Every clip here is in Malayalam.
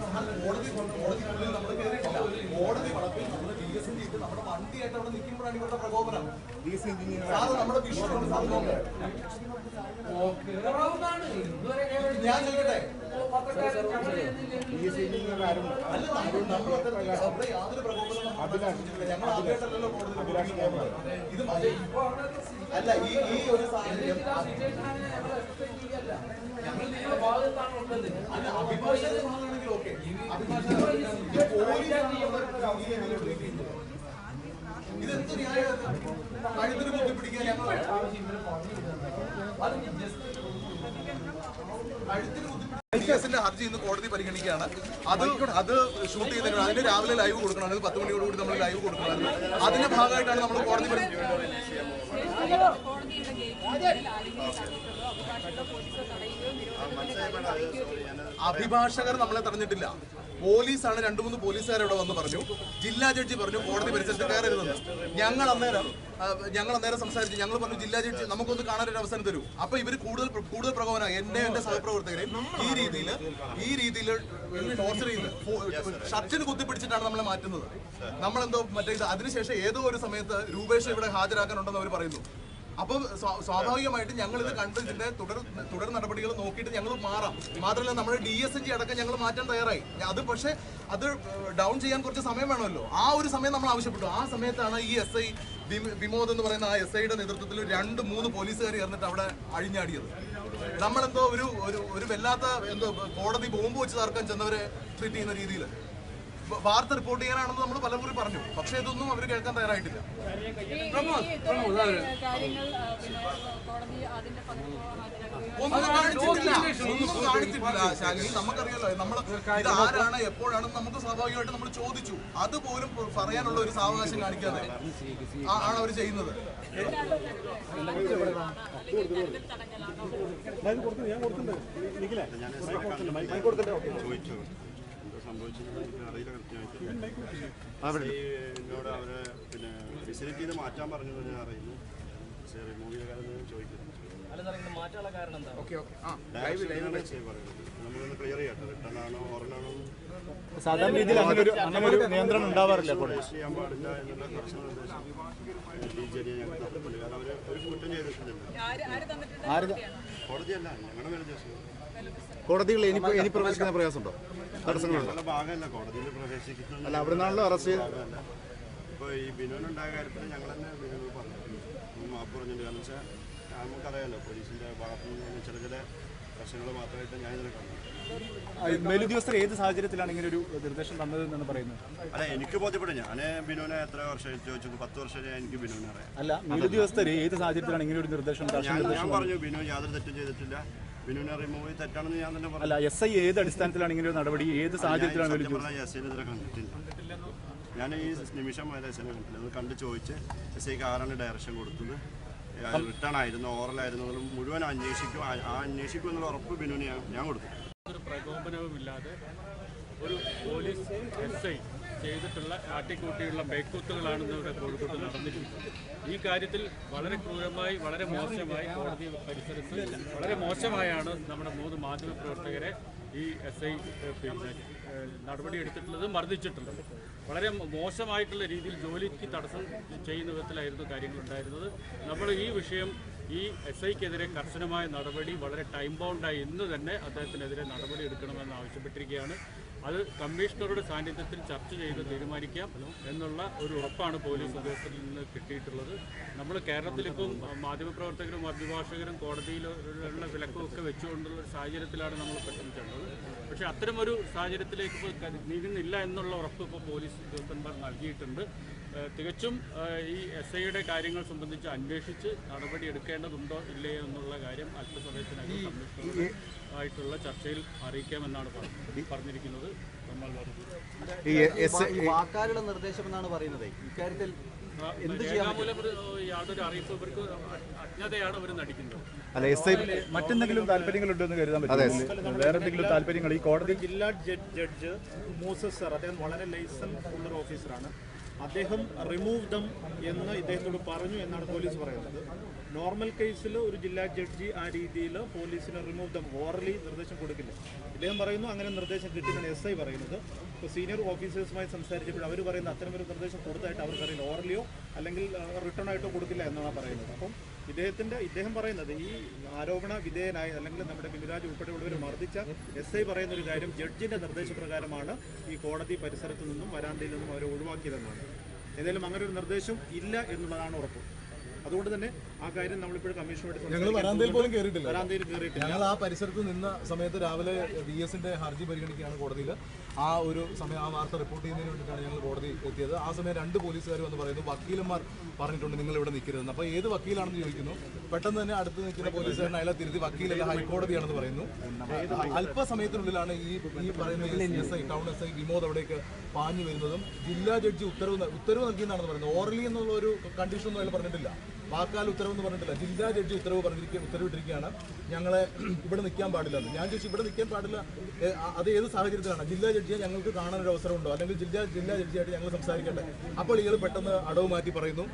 കോടതി കൊണ്ട് കോടതിക്കുള്ളിൽ നമ്മൾ കയറിയിട്ടില്ല കോടതി വളപ്പിൽ നമ്മൾ ഡി എസ് ഇട്ട് നമ്മുടെ വണ്ടിയായിട്ട് അവിടെ നിൽക്കുമ്പോഴാണ് ഇവരുടെ പ്രകോപനം സാറ് നമ്മുടെ വിഷയമാണ് നോക്കുക ഞാൻ ചോദിക്കട്ടെ അല്ല നമ്മൾ നമ്മൾ യാതൊരു പ്രകോപനം നമ്മൾ നടത്തിയിട്ടില്ല. ഞങ്ങൾ കോടതി ഇത് മതി. അല്ല ഈ ഈ ഒരു സാഹചര്യം അല്ല അഭിഭാഷകമാണെങ്കിൽ ഓക്കെ കേസിന്റെ ഹർജി ഇന്ന് കോടതി പരിഗണിക്കുകയാണ്. അത് അത് ഷൂട്ട് ചെയ്തിട്ടുണ്ട്. അതിന് രാവിലെ ലൈവ് കൊടുക്കണം. അതിന് പത്ത് മണിയോടുകൂടി നമ്മൾ ലൈവ് കൊടുക്കണം അതിന്റെ ഭാഗമായിട്ടാണ് നമ്മൾ കോടതി അഭിഭാഷകർ നമ്മളെ തടഞ്ഞിട്ടില്ല. പോലീസാണ് രണ്ടു മൂന്ന് പോലീസുകാർ ഇവിടെ വന്ന് പറഞ്ഞു. ജില്ലാ ജഡ്ജി പറഞ്ഞു കോടതി പരിസരത്ത് കയറരുതെന്ന് ഞങ്ങൾ അന്നേരം ഞങ്ങൾ അന്നേരം സംസാരിച്ചു ഞങ്ങൾ പറഞ്ഞു ജില്ലാ ജഡ്ജി നമുക്കൊന്ന് കാണാനൊരു അവസരം തരൂ. അപ്പൊ ഇവർ കൂടുതൽ കൂടുതൽ പ്രകോപനം എന്നെ എന്റെ സഹപ്രവർത്തകരെയും ഈ രീതിയിൽ ഈ രീതിയിൽ ടോർച്ചർ ഫോ- ഷർട്ടിന് കുത്തിപ്പിടിച്ചിട്ടാണ് നമ്മളെ മാറ്റുന്നത്. നമ്മളെന്തോ മറ്റേ അതിനുശേഷം ഏതോ ഒരു സമയത്ത് രൂപേഷ് ഇവിടെ ഹാജരാക്കാനുണ്ടെന്ന് അവർ പറയുന്നു. അപ്പം സ്വാ- സ്വാഭാവികമായിട്ട് ഞങ്ങൾ ഇത് കണ്ട് ഇതിന്റെ തുടർ തുടർ നടപടികൾ നോക്കിയിട്ട് ഞങ്ങൾ മാറാം. മാത്രമല്ല നമ്മുടെ ഡി എസ് ജി അടക്കം ഞങ്ങൾ മാറ്റാൻ തയ്യാറായി. അത് പക്ഷേ അത് ഡൗൺ ചെയ്യാൻ കുറച്ച് സമയം വേണമല്ലോ. ആ ഒരു സമയം നമ്മൾ ആവശ്യപ്പെട്ടു. ആ സമയത്താണ് ഈ എസ് ഐ വിമോദ് എന്ന് പറയുന്ന ആ എസ് ഐയുടെ നേതൃത്വത്തിൽ രണ്ട് മൂന്ന് പോലീസുകാർ ചേർന്നിട്ട് അവിടെ അഴിഞ്ഞാടിയത്. നമ്മളെന്തോ ഒരു ഒരു വല്ലാത്ത എന്തോ കോടതി ബോംബ് വെച്ച് തർക്കം ചെന്നവരെ ട്രീറ്റ് ചെയ്യുന്ന രീതിയിൽ വാർത്ത റിപ്പോർട്ട് ചെയ്യാനാണെന്ന് നമ്മൾ പലപ്പോഴും പറഞ്ഞു. പക്ഷേ ഇതൊന്നും അവർ കേൾക്കാൻ തയ്യാറായിട്ടില്ല. ഒന്നും കാണിച്ചിട്ടില്ല. ഒന്നും കാണിച്ചിട്ടില്ല ശാലിനി. നമുക്കറിയാലോ നമ്മൾ ഇത് ആരാണ് എപ്പോഴാണെന്ന് നമുക്ക് സ്വാഭാവികമായിട്ട് നമ്മൾ ചോദിച്ചു. അതുപോലും പറയാനുള്ള ഒരു സാവകാശം കാണിക്കാതെ ആണ് അവർ ചെയ്യുന്നത്. ചോദിച്ചു. സംഭവിച്ചത് എനിക്ക് അറിയില്ല കൃത്യമായിട്ട്. എന്നോട് അവരെ പിന്നെ ഫെസിലിറ്റി ചെയ്ത് മാറ്റാൻ പറഞ്ഞു ഞാൻ അറിയുന്നു. പക്ഷേ റിമൂവ് ചെയ്ത കാര്യം ചോദിക്കുന്നു. സാധാരണ രീതിയിൽ അങ്ങനെ ഒരു അങ്ങനെ ഒരു നിയന്ത്രണം ഉണ്ടാവാറില്ല ചെയ്യാൻ പാടില്ല എന്നുള്ള കർശന നിർദ്ദേശം ഡി ജെ ഡി ഞങ്ങൾക്ക് തന്നിട്ടുണ്ട് കാരണം അവർ ഒരു കുറ്റം ചെയ്തിട്ടില്ല ആര് ആര് തന്നിട്ടുണ്ട്? കോടതിയല്ല ഞങ്ങളുടെ മേലെ കോടതികൾ ഇനി ഇനി പ്രവേശിക്കുന്ന പ്രയാസമുണ്ടോ? തടസ്സങ്ങളുണ്ടോ? അല്ല അവിടെ നിന്നാണല്ലോ അറസ്റ്റ് ഇപ്പോൾ ഈ ബിനോനുണ്ടായ കാര്യത്തിൽ ഞങ്ങൾ തന്നെ ബിനുവിന് പറഞ്ഞു മാപ്പ് പറഞ്ഞിട്ട് കാരണം വെച്ചാൽ നമുക്കറിയാമല്ലോ പോലീസിന്റെ ഭാഗത്തു നിന്ന് ചില ചില പ്രശ്നങ്ങൾ മാത്രമായിട്ട് ഞാൻ ഇതിനെ കണ്ടു മേലുദ്യോഗസ്ഥർ ഏത് സാഹചര്യത്തിലാണ് ഇങ്ങനെ ഒരു നിർദ്ദേശം തന്നത് എന്നാണ് പറയുന്നത്? അല്ല എനിക്ക് ബോധ്യപ്പെടും ഞാൻ ബിനോനെ എത്ര വർഷം ചോദിച്ചു. പത്ത് വർഷം എനിക്ക് ബിനോനെ അറിയാം. അല്ല മേലുദ്യോഗസ്ഥർ ഏത് സാഹചര്യത്തിലാണ് ഇങ്ങനെ ഒരു നിർദ്ദേശം ഞാൻ നിർദ്ദേശം ഞാൻ പറഞ്ഞു ബിനു യാതൊരു തെറ്റും ചെയ്തിട്ടില്ല. ബിനുവിനെ റിമൂവ് ചെയ്ത് തെറ്റാണെന്ന് ഞാൻ തന്നെ പറഞ്ഞു. അല്ല എസ് ഐ ഏത് അടിസ്ഥാനത്തിലാണ് ഇങ്ങനെ ഒരു നടപടി? ഏത് സാഹചര്യത്തിലാണ് സത്യം എസ് ഐനെതിരെ കണ്ടിട്ടില്ല. ഞാൻ ഈ നിമിഷം വരെ എസ് ഐനെ കണ്ടില്ല അത് കണ്ട് ചോദിച്ച് എസ് ഐക്ക് ആരാണ് ഡയറക്ഷൻ കൊടുത്തത്? റിട്ടേൺ ആയിരുന്നു ഓറൽ ആയിരുന്നു എന്നുള്ളത് മുഴുവൻ അന്വേഷിക്കും. ആ അന്വേഷിക്കും എന്നുള്ള ഉറപ്പ് ബിനുവിന് ഞാൻ ഞാൻ കൊടുത്തു. ഒരു പ്രകോപനവുമില്ലാതെ ഒരു പോലീസ് എസ് ഐ ചെയ്തിട്ടുള്ള കാട്ടിക്കൂട്ടിയുള്ള ബേക്കൂത്തുകളാണെന്ന് ഇവിടെ കോഴിക്കോട്ട് നടന്നിട്ടുണ്ട്. ഈ കാര്യത്തിൽ വളരെ ക്രൂരമായി വളരെ മോശമായി കോടതി പരിസരത്ത് വളരെ മോശമായാണ് നമ്മുടെ മൂന്ന് മാധ്യമ പ്രവർത്തകരെ ഈ എസ് ഐ പിന്നെ നടപടിയെടുത്തിട്ടുള്ളത് മർദ്ദിച്ചിട്ടുള്ളത്. വളരെ മോശമായിട്ടുള്ള രീതിയിൽ ജോലിക്ക് തടസ്സം ചെയ്യുന്ന വിധത്തിലായിരുന്നു കാര്യങ്ങളുണ്ടായിരുന്നത് നമ്മൾ ഈ വിഷയം ഈ എസ് ഐക്കെതിരെ കർശനമായ നടപടി വളരെ ടൈം ബൗണ്ടായി ഇന്ന് തന്നെ അദ്ദേഹത്തിനെതിരെ നടപടി എടുക്കണമെന്ന് ആവശ്യപ്പെട്ടിരിക്കുകയാണ്. അത് കമ്മീഷണറുടെ സാന്നിധ്യത്തിൽ ചർച്ച ചെയ്ത് തീരുമാനിക്കാം എന്നുള്ള ഒരു ഉറപ്പാണ് പോലീസ് ഉദ്യോഗസ്ഥരിൽ നിന്ന് കിട്ടിയിട്ടുള്ളത്. നമ്മൾ കേരളത്തിലിപ്പം മാധ്യമപ്രവർത്തകരും അഭിഭാഷകരും കോടതിയിലുള്ള വിലക്കും ഒക്കെ വെച്ചുകൊണ്ടുള്ള ഒരു സാഹചര്യത്തിലാണ് നമ്മൾ ചെന്നത് പക്ഷേ അത്തരമൊരു സാഹചര്യത്തിലേക്ക് ഇപ്പോൾ നീങ്ങുന്നില്ല എന്നുള്ള ഉറപ്പ് ഇപ്പോൾ പോലീസ് ഉദ്യോഗസ്ഥന്മാർ നൽകിയിട്ടുണ്ട്. തികച്ചും ഈ എസ് ഐയുടെ കാര്യങ്ങൾ സംബന്ധിച്ച് അന്വേഷിച്ച് നടപടി എടുക്കേണ്ടതുണ്ടോ ഇല്ലയോ എന്നുള്ള കാര്യം അല്പസമയത്തിനകം ആയിട്ടുള്ള ചർച്ചയിൽ അറിയിക്കാമെന്നാണ് പറഞ്ഞിരിക്കുന്നത്. നമ്മൾ ഈ ഈ വാക്കാലുള്ള നിർദ്ദേശം എന്നാണ് പറയുന്നത്. ഇക്കാര്യത്തിൽ അല്ല എസ് ഐ മറ്റെന്തെങ്കിലും കരുതാൻ പറ്റും വേറെ എന്തെങ്കിലും താല്പര്യങ്ങൾ ഈ കോടതി ജില്ലാ ജഡ്ജ് മൂസസ് സർ അദ്ദേഹം വളരെ ലൈസൻസ് ഉള്ള ഓഫീസറാണ്. അദ്ദേഹം റിമൂവ് ദം എന്ന് ഇദ്ദേഹത്തോട് പറഞ്ഞു എന്നാണ് പോലീസ് പറയുന്നത്. നോർമൽ കേസിൽ ഒരു ജില്ലാ ജഡ്ജി ആ രീതിയിൽ പോലീസിന് റിമൂവ് ദം ഓറലി നിർദ്ദേശം കൊടുക്കില്ല. ഇദ്ദേഹം പറയുന്നു അങ്ങനെ നിർദ്ദേശം കിട്ടിയെന്നാണ് എസ് ഐ പറയുന്നത്. ഇപ്പോൾ സീനിയർ ഓഫീസേഴ്സുമായി സംസാരിച്ചപ്പോൾ അവർ പറയുന്ന അത്തരമൊരു നിർദ്ദേശം കൊടുത്തായിട്ട് അവർക്കറിയില്ല. ഓറലിയോ അല്ലെങ്കിൽ റിട്ടേൺ ആയിട്ടോ കൊടുക്കില്ല എന്നാണ് പറയുന്നത്. അപ്പം ഇദ്ദേഹത്തിന്റെ ഇദ്ദേഹം പറയുന്നത് ഈ ആരോപണ വിധേയനായ അല്ലെങ്കിൽ നമ്മുടെ ബിനുരാജ് ഉൾപ്പെടെയുള്ളവർ മർദ്ദിച്ച എസ് ഐ പറയുന്ന ഒരു കാര്യം ജഡ്ജിന്റെ നിർദ്ദേശപ്രകാരമാണ് ഈ കോടതി പരിസരത്തു നിന്നും വരാന്തയിൽ നിന്നും അവരെ ഒഴിവാക്കിയതെന്നാണ്. ഏതായാലും അങ്ങനെ ഒരു നിർദ്ദേശം ഇല്ല എന്നുള്ളതാണ് ഉറപ്പ്. അതുകൊണ്ട് തന്നെ ആ കാര്യം നമ്മളിപ്പോഴും കമ്മീഷനുമായിട്ട് ഞങ്ങൾ വരാന്തയിൽ പോലും. കയറിയിട്ടില്ല വരാന്തയിൽ കയറിയിട്ടില്ല ഞങ്ങൾ ആ പരിസരത്ത് നിന്ന സമയത്ത് രാവിലെ വി എസിന്റെ ഹർജി പരിഗണിക്കുകയാണ് കോടതിയിൽ ആ ഒരു സമയം ആ വാർത്ത റിപ്പോർട്ട് ചെയ്യുന്നതിന് വേണ്ടിയിട്ടാണ് ഞങ്ങൾ കോടതി എത്തിയത്. ആ സമയം രണ്ട് പോലീസുകാർ വന്ന് പറയുന്നു വക്കീലന്മാർ പറഞ്ഞിട്ടുണ്ട് നിങ്ങൾ ഇവിടെ നിൽക്കരുതെന്ന്. അപ്പോൾ ഏത് വക്കീലാണെന്ന് ചോദിക്കുന്നു. പെട്ടെന്ന് തന്നെ അടുത്ത് നിൽക്കുന്ന പോലീസുകാരൻ അയാളെ തിരുത്തി വക്കീലല്ല ഹൈക്കോടതിയാണെന്ന് പറയുന്നു. അല്പസമയത്തിനുള്ളിലാണ് ഈ ഈ പറയുന്ന S I town S I Vimod അവിടേക്ക് പാഞ്ഞു വരുന്നതും ജില്ലാ ജഡ്ജി ഉത്തരവ് ഉത്തരവ് നൽകിയെന്നാണെന്ന് പറയുന്നത്. ഓറലി എന്നുള്ള ഒരു കണ്ടീഷൻ ഒന്നും അയാൾ പറഞ്ഞിട്ടില്ല. വാക്കാൽ ഉത്തരവെന്ന് പറഞ്ഞിട്ടില്ല. ജില്ലാ ജഡ്ജി ഉത്തരവ് പറഞ്ഞിരിക്കുക ഉത്തരവിട്ടിരിക്കുകയാണ്. ഞങ്ങളെ ഇവിടെ നിൽക്കാൻ പാടില്ലെന്ന് ഞാൻ ചോദിച്ചു ഇവിടെ നിൽക്കാൻ പാടില്ല? അത് ഏത് സാഹചര്യത്തിലാണ്? ജില്ലാ ജഡ്ജിയെ ഞങ്ങൾക്ക് കാണാൻ ഒരു അവസരമുണ്ടോ? അല്ലെങ്കിൽ ജില്ലാ ജില്ലാ ജഡ്ജിയായിട്ട് ഞങ്ങൾ സംസാരിക്കട്ടെ? അപ്പോൾ ഇയാൾ പെട്ടെന്ന് അടവ് മാറ്റി പറയുന്നു.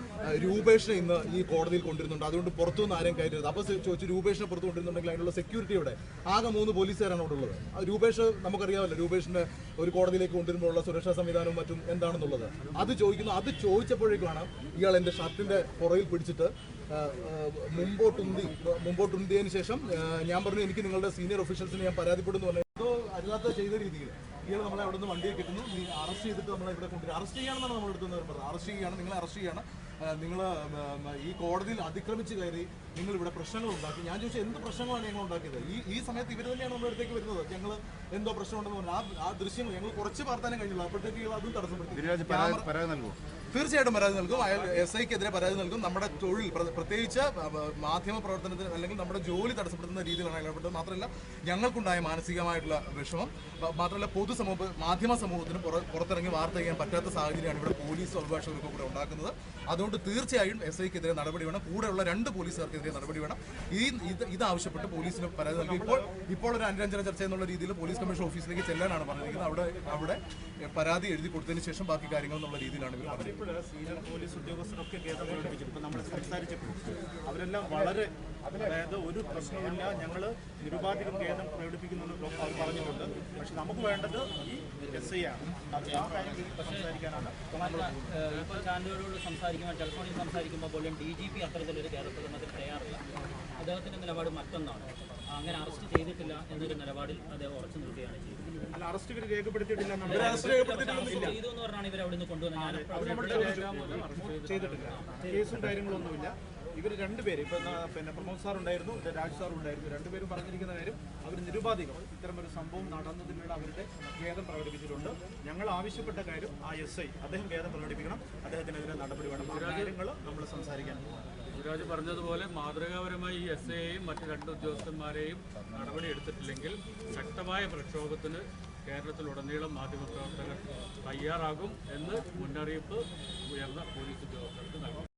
രൂപേഷനെ ഇന്ന് ഈ കോടതിയിൽ കൊണ്ടിരുന്നുണ്ട് അതുകൊണ്ട് പുറത്തുനിന്ന് ആരെയും കയറ്റരുത്. അപ്പോൾ ചോദിച്ചു രൂപേഷിനെ പുറത്ത് കൊണ്ടിരുന്നുണ്ടെങ്കിൽ അതിനുള്ള സെക്യൂരിറ്റി ഇവിടെ ആകെ മൂന്ന് പോലീസുകാരാണ് അവിടെ ഉള്ളത്. രൂപേഷ് നമുക്കറിയാമല്ലോ രൂപേഷിന്റെ ഒരു കോടതിയിലേക്ക് കൊണ്ടുവരുമ്പോഴുള്ള സുരക്ഷാ സംവിധാനവും മറ്റും എന്താണെന്നുള്ളത്. അത് ചോദിക്കുന്നു. അത് ചോദിച്ചപ്പോഴേക്കാണ് ഇയാൾ എന്റെ ഷർട്ടിന്റെ പുറയിൽ പിടിച്ചിട്ട് മുമ്പോട്ടുന്തി മുമ്പോട്ടുന്തിയതിനു ശേഷം ഞാൻ പറഞ്ഞു എനിക്ക് നിങ്ങളുടെ സീനിയർ ഒഫീഷ്യൽസിന് ഞാൻ പരാതിപ്പെടുന്നു പറഞ്ഞു. എന്തോ അല്ലാത്ത ചെയ്ത രീതിയിൽ ഇയാൾ നമ്മളെ അവിടെ നിന്ന് വണ്ടിയിൽ കിട്ടുന്നു. നീ അറസ്റ്റ് ചെയ്തിട്ട് നമ്മളെ ഇവിടെ കൊണ്ടുവരും. അറസ്റ്റ് ചെയ്യാണെന്നാണ് നമ്മൾ എടുത്തു പറഞ്ഞത്. അറസ്റ്റ് ചെയ്യാണ് നിങ്ങളെ അറസ്റ്റ് ചെയ്യാണ് നിങ്ങൾ ഈ കോടതിയിൽ അതിക്രമിച്ച് കയറി നിങ്ങൾ ഇവിടെ പ്രശ്നങ്ങൾ ഉണ്ടാക്കി. ഞാൻ ചോദിച്ചു എന്ത് പ്രശ്നങ്ങളാണ് ഞങ്ങൾ ഉണ്ടാക്കിയത്? ഈ ഈ സമയത്ത് ഇവർ തന്നെയാണ് നമ്മുടെ അടുത്തേക്ക് വരുന്നത്. ഞങ്ങൾ എന്തോ പ്രശ്നമുണ്ടെന്ന് പറഞ്ഞു. ആ ആ ദൃശ്യങ്ങൾ ഞങ്ങൾ കുറച്ച് വാർത്താനും കഴിഞ്ഞുള്ളൂ അപ്പോഴത്തേക്ക് അതും തടസ്സപ്പെടുത്തി. തീർച്ചയായിട്ടും പരാതി നൽകും. അയാൾ എസ് ഐക്കെതിരെ പരാതി നൽകും. നമ്മുടെ തൊഴിൽ പ്ര- പ്രത്യേകിച്ച് മാധ്യമ പ്രവർത്തനത്തിന് അല്ലെങ്കിൽ നമ്മുടെ ജോലി തടസ്സപ്പെടുത്തുന്ന രീതിയിലാണ് ഇടപെട്ടത് മാത്രമല്ല ഞങ്ങൾക്കുണ്ടായ മാനസികമായിട്ടുള്ള വിഷമം മാത്രമല്ല പൊതുസമൂഹ മാധ്യമ സമൂഹത്തിന് പുറ- പുറത്തിറങ്ങി വാർത്ത ചെയ്യാൻ പറ്റാത്ത സാഹചര്യമാണ് ഇവിടെ പോലീസ് അഭിഭാഷകർക്കും കൂടെ ഉണ്ടാക്കുന്നത്. അതുകൊണ്ട് തീർച്ചയായും എസ് ഐക്കെതിരെ നടപടി വേണം. കൂടെയുള്ള രണ്ട് പോലീസുകാർക്കെതിരെ നടപടി വേണം. ഈ ഇത് ആവശ്യപ്പെട്ട് പോലീസിന് പരാതി നൽകി. ഇപ്പോൾ ഇപ്പോൾ ഒരു അനുരഞ്ജന ചർച്ച എന്നുള്ള രീതിയിൽ പോലീസ് കമ്മീഷൻ ഓഫീസിലേക്ക് ചെല്ലാനാണ് പറഞ്ഞിരിക്കുന്നത്. അവിടെ അവിടെ പരാതി എഴുതി കൊടുത്തതിന് ശേഷം ബാക്കി കാര്യങ്ങൾ എന്നുള്ള രീതിയിലാണ് ഇവർ പറഞ്ഞിരിക്കുന്നത്. ഇപ്പോൾ സീനിയർ പോലീസ് ഉദ്യോഗസ്ഥരൊക്കെ ഖേദം പ്രകടിപ്പിച്ചു ഇപ്പം നമ്മൾ സംസാരിച്ചപ്പോൾ അവരെല്ലാം വളരെ അതായത് ഒരു പ്രശ്നവുമില്ല ഞങ്ങൾ നിരുപാധികം ഖേദം പ്രകടിപ്പിക്കുന്നു എന്ന് അവർ പറഞ്ഞിട്ടുണ്ട്. പക്ഷെ നമുക്ക് വേണ്ടത് ഈ എസ് ഐ ആണ്. സംസാരിക്കാനാണ്. സംസാരിക്കുമ്പോൾ ടെലിഫോണിൽ സംസാരിക്കുമ്പോൾ പോലും ഡി ജി പി അത്തരത്തിലൊരു കേരളത്തിൽ തയ്യാറില്ല. അദ്ദേഹത്തിന്റെ നിലപാട് മറ്റൊന്നാണ്. അങ്ങനെ അറസ്റ്റ് ചെയ്തിട്ടില്ല എന്നൊരു നിലപാടിൽ അദ്ദേഹം ഉറച്ചു നിൽക്കുകയാണ് ചെയ്തത്. അറസ്റ്റ് ഇവർ രേഖപ്പെടുത്തിയിട്ടില്ല ചെയ്തു എന്ന് പറഞ്ഞാണ് ഇവർ അവിടെ നിന്ന് കൊണ്ടുവന്നത് അത് ചെയ്തിട്ടില്ല. കേസും കാര്യങ്ങളൊന്നുമില്ല. ഇവർ രണ്ടുപേരും ഇപ്പൊ പിന്നെ പ്രമോദ് സാർ ഉണ്ടായിരുന്നു രാജ് സാർ ഉണ്ടായിരുന്നു രണ്ടുപേരും പറഞ്ഞിരിക്കുന്ന കാര്യം അവർ നിരുപാധികം. ഇത്തരം ഒരു സംഭവം നടന്നതിനുള്ള അവരുടെ ഖേദം പ്രകടിപ്പിച്ചിട്ടുണ്ട്. ഞങ്ങൾ ആവശ്യപ്പെട്ട കാര്യം ആ എസ് ഐ അദ്ദേഹം ഖേദം പ്രകടിപ്പിക്കണം. അദ്ദേഹത്തിനെതിരെ നടപടി വേണം. ആ കാര്യങ്ങൾ നമ്മൾ സംസാരിക്കാൻ ഗുരുരാജ് പറഞ്ഞതുപോലെ മാതൃകാപരമായി ഈ എസ് ഐയെയും മറ്റ് രണ്ട് ഉദ്യോഗസ്ഥന്മാരെയും നടപടി എടുത്തിട്ടില്ലെങ്കിൽ ശക്തമായ പ്രക്ഷോഭത്തിന് കേരളത്തിലുടനീളം മാധ്യമപ്രവർത്തകർ തയ്യാറാകും എന്ന് മുന്നറിയിപ്പ് ഉയർന്ന പോലീസ് ഉദ്യോഗസ്ഥർക്ക് നൽകി.